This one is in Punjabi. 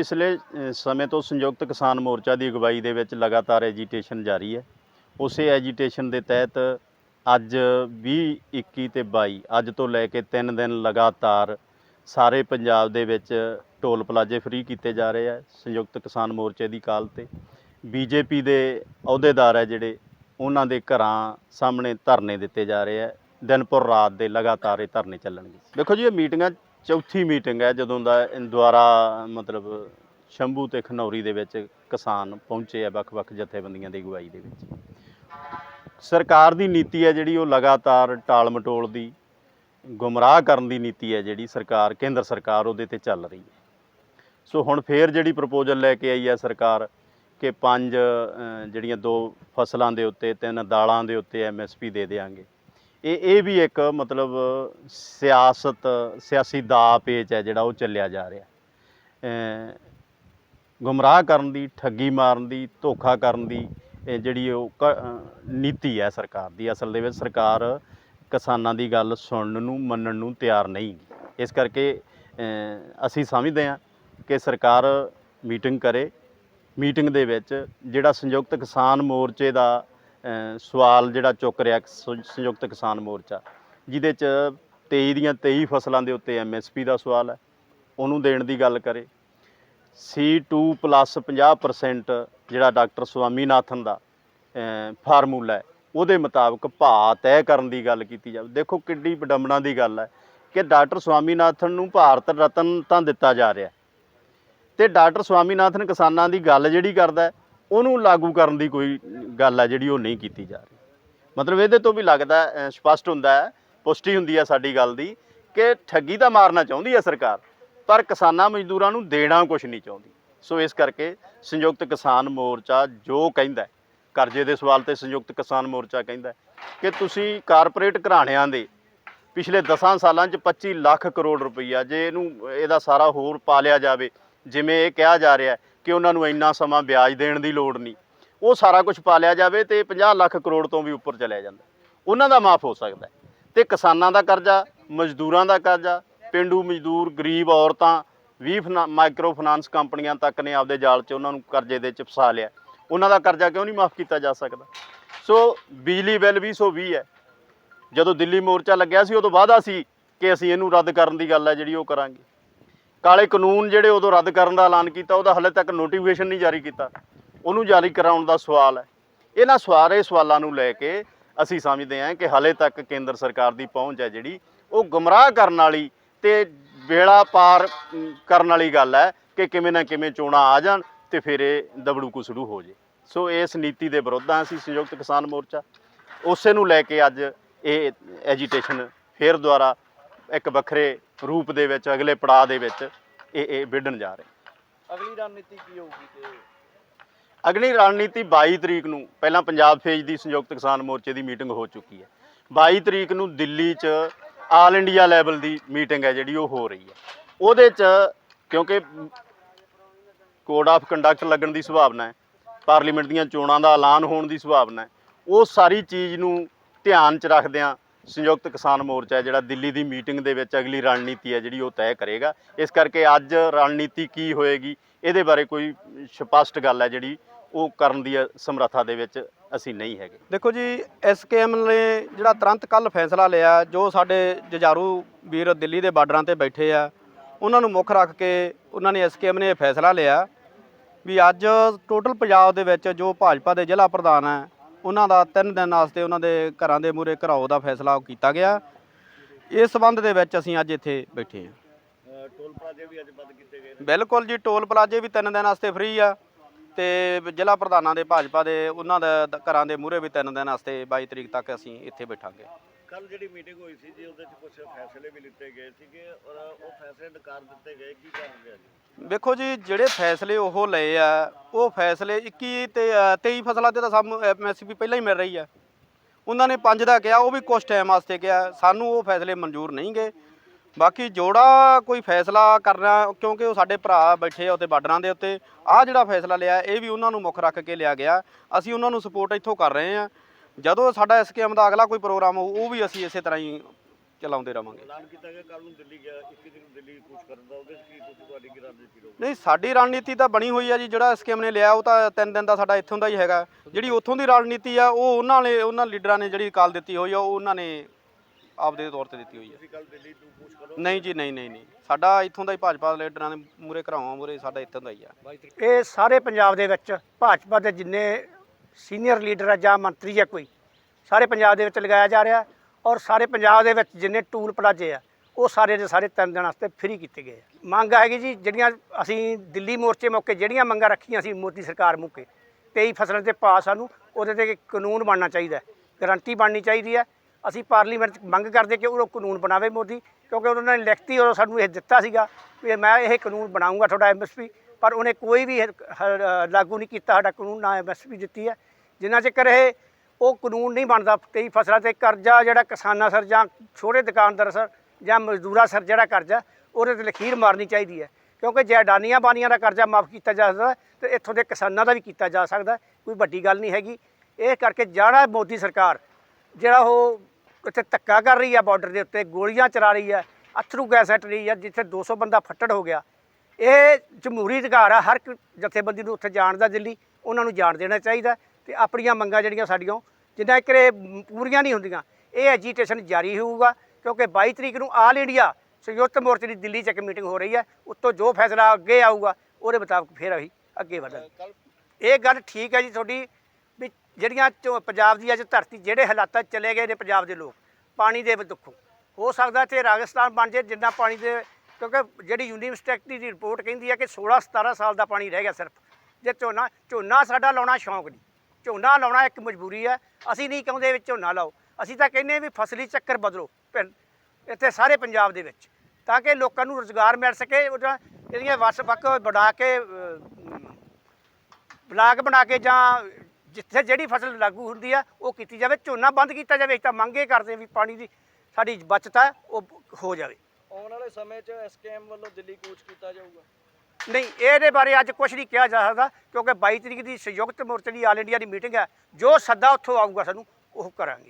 ਪਿਛਲੇ ਸਮੇਂ ਤੋਂ ਸੰਯੁਕਤ ਕਿਸਾਨ ਮੋਰਚਾ ਦੀ ਅਗਵਾਈ ਦੇ ਵਿੱਚ ਲਗਾਤਾਰ ਐਜੀਟੇਸ਼ਨ ਜਾਰੀ ਹੈ। ਉਸੇ ਐਜੀਟੇਸ਼ਨ ਦੇ ਤਹਿਤ ਅੱਜ 20 21 ਤੇ 22 ਅੱਜ ਤੋਂ ਲੈ ਕੇ 3 ਦਿਨ ਲਗਾਤਾਰ ਸਾਰੇ ਪੰਜਾਬ ਦੇ ਵਿੱਚ ਟੋਲ ਪਲਾਜ਼ੇ ਫ੍ਰੀ ਕੀਤੇ ਜਾ ਰਹੇ ਆ ਸੰਯੁਕਤ ਕਿਸਾਨ ਮੋਰਚੇ ਦੀ ਕਾਲ ਤੇ। ਬੀਜੇਪੀ ਦੇ ਅਹੁਦੇਦਾਰ ਹੈ ਜਿਹੜੇ, ਉਹਨਾਂ ਦੇ ਘਰਾਂ ਸਾਹਮਣੇ ਧਰਨੇ ਦਿੱਤੇ ਜਾ ਰਹੇ ਆ। ਦਿਨ ਪਰ ਰਾਤ ਦੇ ਲਗਾਤਾਰ ਇਹ ਧਰਨੇ ਚੱਲਣਗੇ। ਦੇਖੋ ਜੀ, ਇਹ ਮੀਟਿੰਗਾਂ ਚੌਥੀ ਮੀਟਿੰਗ ਹੈ ਜਦੋਂ ਦਾ ਦੁਆਰਾ ਮਤਲਬ ਸ਼ੰਭੂ ਤੇ ਖਨੌਰੀ ਦੇ ਵਿੱਚ ਕਿਸਾਨ ਪਹੁੰਚੇ ਆ ਵੱਖ-ਵੱਖ ਜਥੇਬੰਦੀਆਂ ਦੀ ਅਗਵਾਈ ਦੇ ਵਿੱਚ। ਸਰਕਾਰ ਦੀ ਨੀਤੀ ਹੈ ਜਿਹੜੀ ਉਹ ਲਗਾਤਾਰ ਟਾਲ ਮਟੋਲ ਦੀ, ਗੁੰਮਰਾਹ ਕਰਨ ਦੀ ਨੀਤੀ ਹੈ ਜਿਹੜੀ ਸਰਕਾਰ, ਕੇਂਦਰ ਸਰਕਾਰ ਉਹਦੇ ਤੇ ਚੱਲ ਰਹੀ ਹੈ। ਸੋ ਹੁਣ ਫੇਰ ਜਿਹੜੀ ਪ੍ਰਪੋਜ਼ਲ ਲੈ ਕੇ ਆਈ ਹੈ ਸਰਕਾਰ ਕਿ ਪੰਜ ਜਿਹੜੀਆਂ ਦੋ ਫਸਲਾਂ ਦੇ ਉੱਤੇ, ਤਿੰਨ ਦਾਲਾਂ ਦੇ ਉੱਤੇ ਐਮਐਸਪੀ ਦੇ ਦੇਾਂਗੇ ਇਹ ਇਹ ਵੀ ਇੱਕ ਮਤਲਬ ਸਿਆਸਤ, ਸਿਆਸੀ ਦਾ ਪੇਚ ਹੈ ਜਿਹੜਾ ਉਹ ਚੱਲਿਆ ਜਾ ਰਿਹਾ। ਗੁੰਮਰਾਹ ਕਰਨ ਦੀ, ਠੱਗੀ ਮਾਰਨ ਦੀ, ਧੋਖਾ ਕਰਨ ਦੀ ਜਿਹੜੀ ਉਹ ਕ- ਨੀਤੀ ਹੈ ਸਰਕਾਰ ਦੀ। ਅਸਲ ਦੇ ਵਿੱਚ ਸਰਕਾਰ ਕਿਸਾਨਾਂ ਦੀ ਗੱਲ ਸੁਣਨ ਨੂੰ, ਮੰਨਣ ਨੂੰ ਤਿਆਰ ਨਹੀਂ ਇਸ ਕਰਕੇ ਅਸੀਂ ਸਮਝਦੇ ਹਾਂ ਕਿ ਸਰਕਾਰ ਮੀਟਿੰਗ ਕਰੇ। ਮੀਟਿੰਗ ਦੇ ਵਿੱਚ ਜਿਹੜਾ ਸੰਯੁਕਤ ਕਿਸਾਨ ਮੋਰਚੇ ਦਾ ਸਵਾਲ ਜਿਹੜਾ ਚੁੱਕ ਰਿਹਾ ਸੰਯੁਕਤ ਕਿਸਾਨ ਮੋਰਚਾ, ਜਿਹਦੇ ਚ 23 ਦੀਆਂ 23 ਫਸਲਾਂ ਦੇ ਉੱਤੇ ਐਮਐਸਪੀ ਦਾ ਸਵਾਲ ਹੈ, ਉਹਨੂੰ ਦੇਣ ਦੀ ਗੱਲ ਕਰੇ। C2 ਪਲੱਸ 50% ਜਿਹੜਾ ਡਾਕਟਰ ਸਵਾਮੀਨਾਥਨ ਦਾ ਫਾਰਮੂਲਾ ਹੈ, ਉਹਦੇ ਮੁਤਾਬਕ ਭਾਅ ਤੈਅ ਕਰਨ ਦੀ ਗੱਲ ਕੀਤੀ ਜਾਵੇ। ਦੇਖੋ ਕਿੱਡੀ ਵਿਡੰਬਣਾ ਦੀ ਗੱਲ ਹੈ ਕਿ ਡਾਕਟਰ ਸਵਾਮੀਨਾਥਨ ਨੂੰ ਭਾਰਤ ਰਤਨ ਤਾਂ ਦਿੱਤਾ ਜਾ ਰਿਹਾ ਤੇ ਡਾਕਟਰ ਸਵਾਮੀਨਾਥਨ ਕਿਸਾਨਾਂ ਦੀ ਗੱਲ ਜਿਹੜੀ ਕਰਦਾ ਉਹਨੂੰ ਲਾਗੂ ਕਰਨ ਦੀ ਕੋਈ ਗੱਲ ਹੈ ਜਿਹੜੀ ਉਹ ਨਹੀਂ ਕੀਤੀ ਜਾ ਰਹੀ। ਮਤਲਬ ਇਹਦੇ ਤੋਂ ਵੀ ਲੱਗਦਾ ਹੈ, ਸਪਸ਼ਟ ਹੁੰਦਾ ਹੈ ਪੁਸ਼ਟੀ ਹੁੰਦੀ ਹੈ ਸਾਡੀ ਗੱਲ ਦੀ ਕਿ ਠੱਗੀ ਤਾਂ ਮਾਰਨਾ ਚਾਹੁੰਦੀ ਹੈ ਸਰਕਾਰ ਪਰ ਕਿਸਾਨਾਂ ਮਜ਼ਦੂਰਾਂ ਨੂੰ ਦੇਣਾ ਕੁਝ ਨਹੀਂ ਚਾਹੁੰਦੀ। ਸੋ ਇਸ ਕਰਕੇ ਸੰਯੁਕਤ ਕਿਸਾਨ ਮੋਰਚਾ ਜੋ ਕਹਿੰਦਾ ਕਰਜ਼ੇ ਦੇ ਸਵਾਲ ਤੇ ਸੰਯੁਕਤ ਕਿਸਾਨ ਮੋਰਚਾ ਕਹਿੰਦਾ ਕਿ ਤੁਸੀਂ ਕਾਰਪੋਰੇਟ ਘਰਾਣਿਆਂ ਦੇ ਪਿਛਲੇ 10 ਸਾਲਾਂ 'ਚ 25 ਲੱਖ ਕਰੋੜ ਰੁਪਈਆ ਜੇ ਇਹਨੂੰ ਇਹਦਾ ਸਾਰਾ ਹੋਰ ਪਾ ਲਿਆ ਜਾਵੇ ਜਿਵੇਂ ਇਹ ਕਿਹਾ ਜਾ ਰਿਹਾ ਕਿ ਉਹਨਾਂ ਨੂੰ ਇੰਨਾ ਸਮਾਂ ਵਿਆਜ ਦੇਣ ਦੀ ਲੋੜ ਨਹੀਂ। ਉਹ ਸਾਰਾ ਕੁਝ ਪਾ ਲਿਆ ਜਾਵੇ ਤੇ 50 ਲੱਖ ਕਰੋੜ ਤੋਂ ਵੀ ਉੱਪਰ ਚਲਿਆ ਜਾਂਦਾ। ਉਹਨਾਂ ਦਾ ਮਾਫ ਹੋ ਸਕਦਾ ਹੈ। ਤੇ ਕਿਸਾਨਾਂ ਦਾ ਕਰਜ਼ਾ, ਮਜ਼ਦੂਰਾਂ ਦਾ ਕਰਜ਼ਾ, ਪਿੰਡੂ ਮਜ਼ਦੂਰ, ਗਰੀਬ ਔਰਤਾਂ 20 ਫਨਾ- ਮਾਈਕਰੋ ਫਾਈਨਾਂਸ ਕੰਪਨੀਆਂ ਤੱਕ ਨੇ ਆਪਦੇ ਜਾਲ 'ਚ ਉਹਨਾਂ ਨੂੰ ਕਰਜ਼ੇ ਦੇ 'ਚ ਫਸਾ ਲਿਆ। ਉਹਨਾਂ ਦਾ ਕਰਜ਼ਾ ਕਿਉਂ ਨਹੀਂ ਮਾਫ ਕੀਤਾ ਜਾ ਸਕਦਾ? ਸੋ ਬਿਜਲੀ ਬਿੱਲ 220 ਹੈ। ਜਦੋਂ ਦਿੱਲੀ ਮੋਰਚਾ ਲੱਗਿਆ ਸੀ, ਉਦੋਂ ਵਾਅਦਾ ਸੀ ਕਿ ਅਸੀਂ ਇਹਨੂੰ ਰੱਦ ਕਰਨ ਦੀ ਗੱਲ ਹੈ ਜਿਹੜੀ ਉਹ ਕਰਾਂਗੇ। ਕਾਲੇ ਕਾਨੂੰਨ ਜਿਹੜੇ ਉਦੋਂ ਰੱਦ ਕਰਨ ਦਾ ਐਲਾਨ ਕੀਤਾ, ਉਹਦਾ ਹਲੇ ਤੱਕ ਨੋਟੀਫਿਕੇਸ਼ਨ ਨਹੀਂ ਜਾਰੀ ਕੀਤਾ। ਉਹਨੂੰ ਜਾਰੀ ਕਰਾਉਣ ਦਾ ਸਵਾਲ ਹੈ। ਇਹਨਾਂ ਸਾਰੇ ਸਵਾਲਾਂ ਨੂੰ ਲੈ ਕੇ ਅਸੀਂ ਸਮਝਦੇ ਹਾਂ ਕਿ ਹਲੇ ਤੱਕ ਕੇਂਦਰ ਸਰਕਾਰ ਦੀ ਪਹੁੰਚ ਹੈ ਜਿਹੜੀ, ਉਹ ਗੁੰਮਰਾਹ ਕਰਨ ਵਾਲੀ ਤੇ ਵੇਲਾ ਪਾਰ ਕਰਨ ਵਾਲੀ ਗੱਲ ਹੈ ਕਿ ਕਿਵੇਂ ਨਾ ਕਿਵੇਂ ਚੋਣਾਂ ਆ ਜਾਣ ਤੇ ਫਿਰ ਇਹ ਦਬੜੂਕੂ ਸ਼ੁਰੂ ਹੋ ਜੇ। ਸੋ ਇਸ ਨੀਤੀ ਦੇ ਵਿਰੁੱਧ ਹਾਂ ਅਸੀਂ, ਸੰਯੁਕਤ ਕਿਸਾਨ ਮੋਰਚਾ। ਉਸੇ ਨੂੰ ਲੈ ਕੇ ਅੱਜ ਇਹ ਐਜੀਟੇਸ਼ਨ ਫੇਰ ਦੁਆਰਾ ਇੱਕ ਵੱਖਰੇ ਰੂਪ ਦੇ ਵਿੱਚ ਅਗਲੇ ਪੜਾਅ ਦੇ ਵਿੱਚ ਇਹ ਇਹ ਵਿੱਢਣ ਜਾ ਰਹੇ। ਅਗਲੀ ਰਣਨੀਤੀ ਕੀ ਹੋਊਗੀ ਤੇ? ਅਗਲੀ ਰਣਨੀਤੀ 22 ਤਰੀਕ ਨੂੰ ਪਹਿਲਾਂ ਪੰਜਾਬ ਫੇਜ ਦੀ ਸੰਯੁਕਤ ਕਿਸਾਨ ਮੋਰਚੇ ਦੀ ਮੀਟਿੰਗ ਹੋ ਚੁੱਕੀ ਹੈ। 22 ਤਰੀਕ ਨੂੰ ਦਿੱਲੀ 'ਚ ਆਲ ਇੰਡੀਆ ਲੈਵਲ ਦੀ ਮੀਟਿੰਗ ਹੈ ਜਿਹੜੀ ਉਹ ਹੋ ਰਹੀ ਹੈ। ਉਹਦੇ 'ਚ ਕਿਉਂਕਿ ਕੋਡ ਆਫ ਕੰਡਕਟ ਲੱਗਣ ਦੀ ਸੰਭਾਵਨਾ ਹੈ ਪਾਰਲੀਮੈਂਟ ਦੀਆਂ ਚੋਣਾਂ ਦਾ ਐਲਾਨ ਹੋਣ ਦੀ ਸੰਭਾਵਨਾ ਹੈ ਉਹ ਸਾਰੀ ਚੀਜ਼ ਨੂੰ ਧਿਆਨ 'ਚ ਰੱਖਦਿਆਂ ਸੰਯੁਕਤ ਕਿਸਾਨ ਮੋਰਚਾ ਹੈ, ਜਿਹੜਾ ਦਿੱਲੀ ਦੀ ਮੀਟਿੰਗ ਦੇ ਵਿੱਚ ਅਗਲੀ ਰਣਨੀਤੀ ਹੈ, ਜਿਹੜੀ ਉਹ ਤੈਅ ਕਰੇਗਾ। ਇਸ ਕਰਕੇ ਅੱਜ ਰਣਨੀਤੀ ਕੀ ਹੋਏਗੀ, ਇਹਦੇ ਬਾਰੇ ਕੋਈ ਸਪਸ਼ਟ ਗੱਲ ਹੈ, ਜਿਹੜੀ ਉਹ ਕਰਨ ਦੀ ਸਮਰੱਥਾ ਦੇ ਵਿੱਚ ਅਸੀਂ ਨਹੀਂ ਹੈਗੇ। ਦੇਖੋ ਜੀ ਐਸਕੇਐਮ ਨੇ ਜਿਹੜਾ ਤੁਰੰਤ ਕੱਲ ਫੈਸਲਾ ਲਿਆ, ਜੋ ਸਾਡੇ ਜਜਾਰੂ ਵੀਰ ਦਿੱਲੀ ਦੇ ਬਾਰਡਰਾਂ ਤੇ ਬੈਠੇ ਆ, ਉਹਨਾਂ ਨੂੰ ਮੁੱਖ ਰੱਖ ਕੇ ਉਹਨਾਂ ਨੇ ਐਸਕੇਐਮ ਨੇ ਇਹ ਫੈਸਲਾ ਲਿਆ ਵੀ ਅੱਜ ਟੋਟਲ ਪੰਜਾਬ ਦੇ ਵਿੱਚ ਜੋ ਭਾਜਪਾ ਦੇ ਜ਼ਿਲ੍ਹਾ ਪ੍ਰਧਾਨ ਹੈ ਉਹਨਾਂ ਦਾ ਤਿੰਨ ਦਿਨ ਵਾਸਤੇ ਉਹਨਾਂ ਦੇ ਘਰਾਂ ਦੇ ਮੂਹਰੇ ਘਰਾਓ ਦਾ ਫੈਸਲਾ ਕੀਤਾ ਗਿਆ। ਇਸ ਸਬੰਧ ਦੇ ਵਿੱਚ ਅਸੀਂ ਅੱਜ ਇੱਥੇ ਬੈਠੇ ਹਾਂ। ਟੋਲ ਪਲਾਜ਼ੇ ਵੀ ਅੱਜ ਬੰਦ ਕੀਤੇ ਗਏ ਬਿਲਕੁਲ ਜੀ ਟੋਲ ਪਲਾਜ਼ੇ ਵੀ ਤਿੰਨ ਦਿਨ ਵਾਸਤੇ ਫ੍ਰੀ ਆ ਤੇ ਜ਼ਿਲ੍ਹਾ ਪ੍ਰਧਾਨਾਂ ਦੇ ਭਾਜਪਾ ਦੇ ਉਹਨਾਂ ਦੇ ਦ- ਘਰਾਂ ਦੇ ਮੂਹਰੇ ਵੀ ਤਿੰਨ ਦਿਨ ਵਾਸਤੇ 22 ਤਰੀਕ ਤੱਕ ਅਸੀਂ ਇੱਥੇ ਬੈਠਾਂਗੇ। ਕੱਲ ਜਿਹੜੀ ਮੀਟਿੰਗ ਹੋਈ ਸੀ ਜੀ ਉਹਦੇ ਚ ਕੁਝ ਫੈਸਲੇ ਵੀ ਲਿੱਤੇ ਗਏ ਸੀਗੇ ਔਰ ਉਹ ਫੈਸਲੇ ਨਕਾਰ ਦਿੱਤੇ ਗਏ। ਕੀ ਕਾਰਨ ਰਿਹਾ ਜੀ ਵੇਖੋ ਜੀ ਜਿਹੜੇ ਫੈਸਲੇ ਉਹ ਲਏ ਆ ਉਹ ਫੈਸਲੇ 21 ਤੇ ਅ, 23 ਫਸਲਾਂ ਤੇ ਤਾਂ ਸਾਨੂੰ ਐਮਐਸਪੀ ਪਹਿਲਾਂ ਹੀ ਮਿਲ ਰਹੀ ਆ। ਉਹਨਾਂ ਨੇ ਪੰਜ ਦਾ ਕਿਹਾ ਉਹ ਵੀ ਕੁਝ ਟਾਈਮ ਵਾਸਤੇ ਕਿਹਾ। ਸਾਨੂੰ ਉਹ ਫੈਸਲੇ ਮਨਜ਼ੂਰ ਨਹੀਂ ਗਏ। ਬਾਕੀ ਜੋੜਾ ਕੋਈ ਫੈਸਲਾ ਕਰਨਾ ਕਿਉਂਕਿ ਉਹ ਸਾਡੇ ਭਰਾ ਬੈਠੇ ਆ ਉੱਤੇ ਬਾਰਡਰਾਂ ਦੇ ਉੱਤੇ ਆਹ ਜਿਹੜਾ ਫੈਸਲਾ ਲਿਆ ਇਹ ਵੀ ਉਹਨਾਂ ਨੂੰ ਮੁੱਖ ਰੱਖ ਕੇ ਲਿਆ ਗਿਆ। ਅਸੀਂ ਉਹਨਾਂ ਨੂੰ ਸਪੋਰਟ ਇੱਥੋਂ ਕਰ ਰਹੇ ਆ। ਜਦੋਂ ਸਾਡਾ ਐਸਕੇਐਮ ਦਾ ਅਗਲਾ ਕੋਈ ਪ੍ਰੋਗਰਾਮ ਹੋਊ ਉਹ ਵੀ ਅਸੀਂ ਇਸੇ ਤਰ੍ਹਾਂ ਹੀ ਚਲਾਉਂਦੇ ਰਵਾਂਗੇ। ਐਲਾਨ ਕੀਤਾ ਗਿਆ ਕੱਲ ਨੂੰ ਦਿੱਲੀ ਗਿਆ 21 ਦਿਨ ਦਿੱਲੀ ਕੁਝ ਕਰਨ ਦਾ ਉਹਦੇ 'ਚ ਕੀ ਤੁਸੀਂ ਤੁਹਾਡੀ ਕੀ ਰਣਨੀਤੀ ਰਹੂਗੀ? ਨਹੀਂ ਸਾਡੀ ਰਣਨੀਤੀ ਤਾਂ ਬਣੀ ਹੋਈ ਆ ਜੀ ਜਿਹੜਾ ਸਕੀਮ ਨੇ ਲਿਆ ਉਹ ਤਾਂ ਤਿੰਨ ਦਿਨ ਦਾ ਸਾਡਾ ਇੱਥੋਂ ਦਾ ਹੀ ਹੈਗਾ। ਜਿਹੜੀ ਉੱਥੋਂ ਦੀ ਰਣਨੀਤੀ ਆ ਉਹ ਉਹਨਾਂ ਨੇ ਉਹਨਾਂ ਲੀਡਰਾਂ ਨੇ ਜਿਹੜੀ ਕਾਲ ਦਿੱਤੀ ਹੋਈ ਆ ਉਹ ਉਹਨਾਂ ਨੇ ਆਪਦੇ ਤੌਰ ਤੇ ਦਿੱਤੀ ਹੋਈ ਆ। ਤੁਸੀਂ ਕੱਲ ਦਿੱਲੀ ਤੋਂ ਕੁਝ ਕਰੋ। ਨਹੀਂ ਜੀ ਨਹੀਂ ਨਹੀਂ ਨਹੀਂ। ਸਾਡਾ ਇੱਥੋਂ ਦਾ ਹੀ ਭਾਜਪਾ ਲੀਡਰਾਂ ਦੇ ਮੂਰੇ ਘਰਾਵਾਂ ਮੂਰੇ ਸਾਡਾ ਇੱਥੋਂ ਦਾ ਹੀ ਆ। ਇਹ ਸਾਰੇ ਪੰਜਾਬ ਦੇ ਵਿੱਚ ਭਾਜਪਾ ਦੇ ਜਿੰਨੇ ਸੀਨੀਅਰ ਲੀਡਰ ਆ ਜਾਂ ਮੰਤਰੀ ਆ ਕੋਈ, ਸਾਰੇ ਪੰਜਾਬ ਦੇ ਵਿੱਚ ਲਗਾਇਆ ਜਾ ਰਿਹਾ ਔਰ ਸਾਰੇ ਪੰਜਾਬ ਦੇ ਵਿੱਚ ਜਿੰਨੇ ਟੂਲ ਪਲਾਜੇ ਆ, ਉਹ ਸਾਰੇ ਦੇ ਸਾਰੇ ਤਿੰਨ ਦਿਨ ਵਾਸਤੇ ਫ੍ਰੀ ਕੀਤੇ ਗਏ ਆ। ਮੰਗ ਹੈਗੀ ਜੀ, ਜਿਹੜੀਆਂ ਅਸੀਂ ਦਿੱਲੀ ਮੋਰਚੇ ਮੌਕੇ ਜਿਹੜੀਆਂ ਮੰਗਾਂ ਰੱਖੀਆਂ ਸੀ ਮੋਦੀ ਸਰਕਾਰ ਮੌਕੇ 23 ਫਸਲਾਂ ਤੇ ਪਾਸ ਸਾਨੂੰ ਉਹਦੇ ਤੇ ਕਾਨੂੰਨ ਬਣਨਾ ਚਾਹੀਦਾ ਗਰੰਟੀ ਬਣਨੀ ਚਾਹੀਦੀ ਹੈ। ਅਸੀਂ ਪਾਰਲੀਮੈਂਟ 'ਚ ਮੰਗ ਕਰਦੇ ਕਿ ਉਹ ਕਾਨੂੰਨ ਬਣਾਵੇ ਮੋਦੀ, ਕਿਉਂਕਿ ਉਹਨਾਂ ਨੇ ਲਿਖਤੀ ਉਹ ਸਾਨੂੰ ਇਹ ਦਿੱਤਾ ਸੀਗਾ ਵੀ ਮੈਂ ਇਹ ਕਾਨੂੰਨ ਬਣਾਉਂਗਾ ਤੁਹਾਡਾ ਐਮਐਸਪੀ ਪਰ ਉਹਨੇ ਕੋਈ ਵੀ ਲਾਗੂ ਨਹੀਂ ਕੀਤਾ, ਸਾਡਾ ਕਾਨੂੰਨ ਨਾ ਐਮਐਸਪੀ ਦਿੱਤੀ ਹੈ। ਜਿੰਨਾ ਚਿਰ ਇਹ, ਉਹ ਕਾਨੂੰਨ ਨਹੀਂ ਬਣਦਾ, ਕਈ ਫਸਲਾਂ ਤੇ ਕਰਜ਼ਾ ਜਿਹੜਾ ਕਿਸਾਨਾਂ ਸਰ ਜਾਂ ਛੋਟੇ ਦੁਕਾਨਦਾਰ ਸਰ ਜਾਂ ਮਜ਼ਦੂਰਾਂ ਸਰ ਜਿਹੜਾ ਕਰਜ਼ਾ, ਉਹਦੇ ਤੇ ਲਖੀਰ ਮਾਰਨੀ ਚਾਹੀਦੀ ਹੈ। ਕਿਉਂਕਿ ਜੇ ਅਡਾਨੀਆਂ ਬਾਨੀਆਂ ਦਾ ਕਰਜ਼ਾ ਮਾਫ ਕੀਤਾ ਜਾ ਸਕਦਾ, ਤੇ ਇੱਥੋਂ ਦੇ ਕਿਸਾਨਾਂ ਦਾ ਵੀ ਕੀਤਾ ਜਾ ਸਕਦਾ, ਕੋਈ ਵੱਡੀ ਗੱਲ ਨਹੀਂ ਹੈਗੀ। ਇਹ ਕਰਕੇ ਜਿਹੜਾ ਮੋਦੀ ਸਰਕਾਰ, ਜਿਹੜਾ ਉਹ ਇੱਥੇ ਧੱਕਾ ਕਰ ਰਹੀ ਹੈ ਬਾਰਡਰ ਦੇ ਉੱਤੇ, ਗੋਲੀਆਂ ਚਲਾ ਰਹੀ ਹੈ, ਅਥਰੂ ਗੈਸ ਸੱਟ ਰਹੀ ਹੈ, ਜਿੱਥੇ 200 ਬੰਦਾ ਫੱਟੜ ਹੋ ਗਿਆ। ਇਹ ਜਮਹੂਰੀ ਅਧਿਕਾਰ ਆ ਹਰ ਇੱਕ ਜਥੇਬੰਦੀ ਨੂੰ ਉੱਥੇ ਜਾਣ ਦਾ ਦਿੱਲੀ ਉਹਨਾਂ ਨੂੰ ਜਾਣ ਦੇਣਾ ਚਾਹੀਦਾ ਤੇ ਆਪਣੀਆਂ ਮੰਗਾਂ ਜਿਹੜੀਆਂ ਸਾਡੀਆਂ ਜਿੰਨਾ ਮ- ਪੂਰੀਆਂ ਨਹੀਂ ਹੁੰਦੀਆਂ ਇਹ ਐਜੀਟੇਸ਼ਨ ਜਾਰੀ ਹੋਊਗਾ ਕਿਉਂਕਿ 22 ਤਰੀਕ ਨੂੰ ਆਲ ਇੰਡੀਆ ਸੰਯੁਕਤ ਮੋਰਚੇ ਦੀ ਦਿੱਲੀ 'ਚ ਇੱਕ ਮੀਟਿੰਗ ਹੋ ਰਹੀ ਹੈ ਉੱਤੋਂ ਜੋ ਫੈਸਲਾ ਅੱਗੇ ਆਊਗਾ ਉਹਦੇ ਮੁਤਾਬਕ ਫਿਰ ਅਸੀਂ ਅੱਗੇ ਵਧਾਂਗੇ। ਇਹ ਗੱਲ ਠੀਕ ਹੈ ਜੀ ਤੁਹਾਡੀ ਵੀ ਜਿਹੜੀਆਂ ਪੰਜਾਬ ਦੀ ਅੱਜ ਧਰਤੀ ਜਿਹੜੇ ਹਾਲਾਤਾਂ ਚਲੇ ਗਏ ਨੇ ਪੰਜਾਬ ਦੇ ਲੋਕ ਪਾਣੀ ਦੇ ਦੁੱਖੋਂ ਹੋ ਸਕਦਾ ਤੇ ਰਾਜਸਥਾਨ ਬਣ ਜੇ ਜਿੰਨਾ ਪਾਣੀ ਦੇ ਕਿਉਂਕਿ ਜਿਹੜੀ ਯੂਨੀਵਰਸਿਟੀ ਦੀ ਰਿਪੋਰਟ ਕਹਿੰਦੀ ਹੈ ਕਿ 16 17 ਸਾਲ ਦਾ ਪਾਣੀ ਰਹਿ ਗਿਆ ਸਿਰਫ, ਜੇ ਝੋਨਾ ਝੋਨਾ ਸਾਡਾ ਲਾਉਣਾ ਸ਼ੌਂਕ ਨਹੀਂ। ਝੋਨਾ ਲਾਉਣਾ ਇੱਕ ਮਜਬੂਰੀ ਹੈ ਅਸੀਂ ਨਹੀਂ ਕਹਿੰਦੇ ਵੀ ਝੋਨਾ ਲਾਓ। ਅਸੀਂ ਤਾਂ ਕਹਿੰਦੇ ਵੀ ਫਸਲੀ ਚੱਕਰ ਬਦਲੋ ਪਿੰਡ ਇੱਥੇ ਸਾਰੇ ਪੰਜਾਬ ਦੇ ਵਿੱਚ, ਤਾਂ ਕਿ ਲੋਕਾਂ ਨੂੰ ਰੋਜ਼ਗਾਰ ਮਿਲ ਸਕੇ, ਉਹਦਾ ਇਹਦੀਆਂ ਵੱਸ ਵੱਖ ਬਣਾ ਕੇ ਬਲਾਕ ਬਣਾ ਕੇ ਜਾਂ ਜਿੱਥੇ ਜਿਹੜੀ ਫਸਲ ਲਾਗੂ ਹੁੰਦੀ ਆ, ਉਹ ਕੀਤੀ ਜਾਵੇ। ਝੋਨਾ ਬੰਦ ਕੀਤਾ ਜਾਵੇ, ਅਸੀਂ ਤਾਂ ਮੰਗੇ ਕਰਦੇ ਵੀ ਪਾਣੀ ਦੀ ਸਾਡੀ ਬਚਤ ਹੈ ਉਹ ਹੋ ਜਾਵੇ। ਆਉਣ ਵਾਲੇ ਸਮੇਂ 'ਚ ਐਸਕੇਐਮ ਵੱਲੋਂ ਦਿੱਲੀ ਕੂਚ ਕੀਤਾ ਜਾਊਗਾ? ਨਹੀਂ, ਇਹਦੇ ਬਾਰੇ ਅੱਜ ਕੁਝ ਨਹੀਂ ਕਿਹਾ ਜਾ ਸਕਦਾ, ਕਿਉਂਕਿ 22 ਤਰੀਕ ਦੀ ਸੰਯੁਕਤ ਮੋਰਚੇ ਦੀ ਆਲ ਇੰਡੀਆ ਦੀ ਮੀਟਿੰਗ ਹੈ, ਜੋ ਸੱਦਾ ਉੱਥੋਂ ਆਊਗਾ ਸਾਨੂੰ, ਉਹ ਕਰਾਂਗੇ।